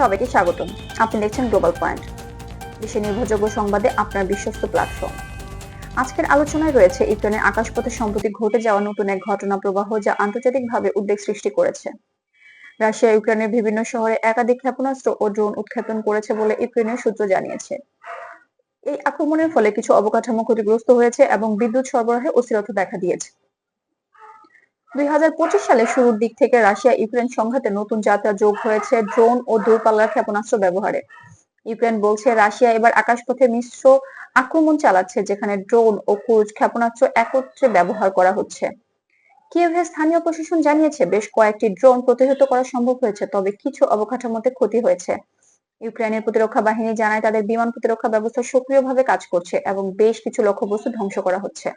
সবাইকে স্বাগতম। আপনি দেখছেন গ্লোবাল পয়েন্ট বিশ্বের নির্ভরযোগ্য সংবাদে আপনার বিশ্বস্ত প্ল্যাটফর্ম আজকের আলোচনায় রয়েছে ইউক্রেনের আকাশপথে সম্প্রতি ঘটে যাওয়া নতুন এক ঘটনা প্রবাহ যা আন্তর্জাতিকভাবে উদ্বেগ সৃষ্টি করেছে। রাশিয়া ইউক্রেনের বিভিন্ন শহরে একাধিক ক্ষেপণাস্ত্র ও ড্রোন উৎক্ষেপণ করেছে বলে ইউক্রেনের সূত্র জানিয়েছে। এই আক্রমণের ফলে কিছু অবকাঠামো ক্ষতিগ্রস্ত হয়েছে এবং বিদ্যুৎ সরবরাহে অস্থিরতা দেখা দিয়েছে। দুই সালের শুরুর দিক থেকে রাশিয়া ইউক্রেন সংঘাতে নতুন যাত্রা যোগ হয়েছে ড্রোন ও দূরপাল্লার ক্ষেপণাস্ত্র ব্যবহারে। ইউক্রেন বলছে, রাশিয়া এবার আকাশপথে মিশ্র আক্রমণ চালাচ্ছে, যেখানে ড্রোন ও ক্রুজ ক্ষেপণাস্ত্র একত্রে ব্যবহার করা হচ্ছে। কিয়েভের স্থানীয় প্রশাসন জানিয়েছে, বেশ কয়েকটি ড্রোন প্রতিহত করা সম্ভব হয়েছে, তবে কিছু অবকাঠামোতে ক্ষতি হয়েছে। ইউক্রেনের প্রতিরক্ষা বাহিনী জানায়, তাদের বিমান প্রতিরক্ষা ব্যবস্থা সক্রিয়ভাবে কাজ করছে এবং বেশ কিছু লক্ষ্যবস্তু ধ্বংস করা হচ্ছে।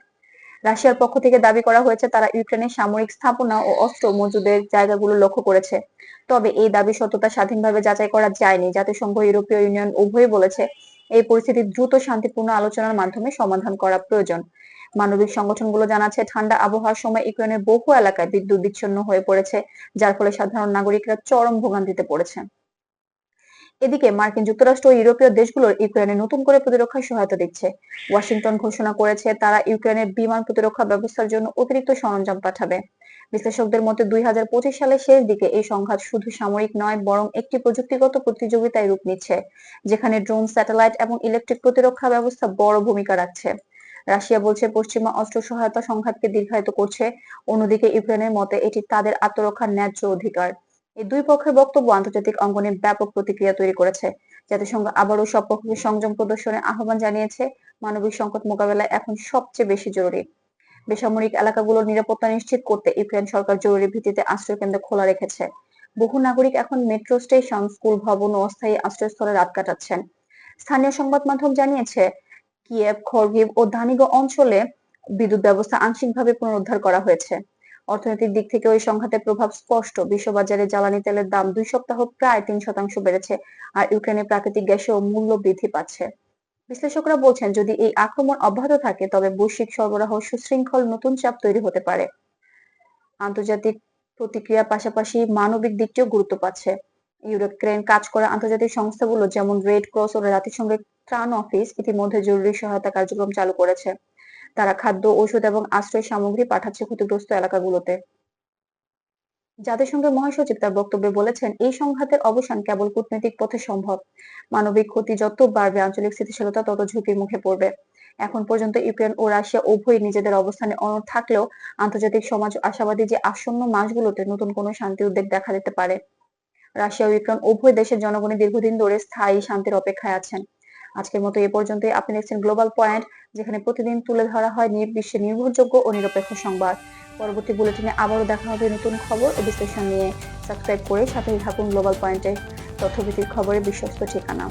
রাশিয়ার পক্ষ থেকে দাবি করা হয়েছে, তারা ইউক্রেনের সামরিক স্থাপনা ও অস্ত্র মজুদের জায়গাগুলো লক্ষ্য করেছে। তবে এই দাবি সত্যতা স্বাধীনভাবে যাচাই করা যায়নি। জাতিসংঘ, ইউরোপীয় ইউনিয়ন উভয়ই বলেছে, এই পরিস্থিতি দ্রুত শান্তিপূর্ণ আলোচনার মাধ্যমে সমাধান করা প্রয়োজন। মানবিক সংগঠনগুলো জানাচ্ছে, ঠান্ডা আবহাওয়ার সময় ইউক্রেনের বহু এলাকায় বিদ্যুৎ বিচ্ছিন্ন হয়ে পড়েছে, যার ফলে সাধারণ নাগরিকরা চরম ভোগান্তিতে পড়েছে। এদিকে মার্কিন যুক্তরাষ্ট্র ও ইউরোপীয় দেশগুলোর ইউক্রেনে নতুন করে প্রতিরক্ষা সহায়তা দিচ্ছে। ওয়াশিংটন ঘোষণা করেছে তারা ইউক্রেনের বিমান প্রতিরক্ষা ব্যবস্থার জন্য অতিরিক্ত সরঞ্জাম পাঠাবে। বিশ্লেষকদের মতে দুই হাজার পঁচিশ সালের শেষ দিকে এই সংঘাত শুধু সামরিক নয়, বরং একটি প্রযুক্তিগত প্রতিযোগিতায় রূপ নিচ্ছে, যেখানে ড্রোন, স্যাটেলাইট এবং ইলেকট্রিক প্রতিরক্ষা ব্যবস্থা বড় ভূমিকা রাখছে। রাশিয়া বলছে পশ্চিমা অস্ত্র সহায়তা সংঘাতকে দীর্ঘায়িত করছে। অন্যদিকে ইউক্রেনের মতে এটি তাদের আত্মরক্ষার ন্যায্য অধিকার। এই দুই পক্ষের বক্তব্য আন্তর্জাতিক অঙ্গনে ব্যাপক প্রতিক্রিয়া তৈরি করেছে। জাতিসংঘ আবারও সব পক্ষকে সংযম প্রদর্শনের আহ্বান জানিয়েছে। মানবিক সংকট মোকাবেলায় এখন সবচেয়ে বেশি জরুরি। বেসামরিক এলাকাগুলোর নিরাপত্তা নিশ্চিত করতে ইউক্রেন সরকার জরুরি ভিত্তিতে আশ্রয়কেন্দ্র খোলা রেখেছে। বহু নাগরিক এখন মেট্রো স্টেশন, স্কুল ভবন ও অস্থায়ী আশ্রয়স্থলে রাত কাটাচ্ছেন। স্থানীয় সংবাদ মাধ্যম জানিয়েছে, কিয়েভ, খর্গিভ ও দানিগো অঞ্চলে বিদ্যুৎ ব্যবস্থা আংশিকভাবে পুনরুদ্ধার করা হয়েছে। অর্থনৈতিক দিক থেকে ওই সংঘাতের প্রভাব স্পষ্ট। বিশ্ববাজারে জ্বালানি তেলের দাম দুই সপ্তাহ প্রায় তিন শতাংশ বেড়েছে আর ইউক্রেনের প্রাকৃতিক গ্যাসেও মূল্য বৃদ্ধি পাচ্ছে। বিশ্লেষকরা বলছেন, যদি এই আক্রমণ অব্যাহত থাকে, তবে বৈশ্বিক সরবরাহ সুশৃঙ্খল নতুন চাপ তৈরি হতে পারে। আন্তর্জাতিক প্রতিক্রিয়ার পাশাপাশি মানবিক দিকটিও গুরুত্ব পাচ্ছে। ইউক্রেন কাজ করা আন্তর্জাতিক সংস্থাগুলো, যেমন রেড ক্রস ও জাতিসংঘের ত্রাণ অফিস, ইতিমধ্যে জরুরি সহায়তা কার্যক্রম চালু করেছে। তারা খাদ্য, ঔষধ এবং আশ্রয় সামগ্রী পাঠাচ্ছে ক্ষতিগ্রস্ত এলাকাগুলোতে। জাতিসংঘের মহাসচিব তার বক্তব্যে বলেছেন, এই সংঘাতের অবসান কেবল কূটনৈতিক পথে সম্ভব। মানবিক ক্ষতি যত বাড়বে, আঞ্চলিক স্থিতিশীলতা তত ঝুঁকির মুখে পড়বে। এখন পর্যন্ত ইউক্রেন ও রাশিয়া উভয়ই নিজেদের অবস্থানে অনড় থাকলেও আন্তর্জাতিক সমাজ আশাবাদী যে আসন্ন মাসগুলোতে নতুন কোনো শান্তি উদ্বেগ দেখা দিতে পারে। রাশিয়া ও ইউক্রেন উভয় দেশের জনগণই দীর্ঘদিন ধরে স্থায়ী শান্তির অপেক্ষায় আছেন। আজকের মতো এ পর্যন্তই। আপনি দেখছেন গ্লোবাল পয়েন্ট যেখানে প্রতিদিন তুলে ধরা হয় বিশ্বের নির্ভরযোগ্য ও নিরপেক্ষ সংবাদ। পরবর্তী বুলেটিনে আবারও দেখা হবে নতুন খবর ও বিশ্লেষণ নিয়ে। সাবস্ক্রাইব করে সাথেই থাকুন গ্লোবাল পয়েন্টে তথ্যভিত্তিক খবরের বিশ্বস্ত ঠিকানা।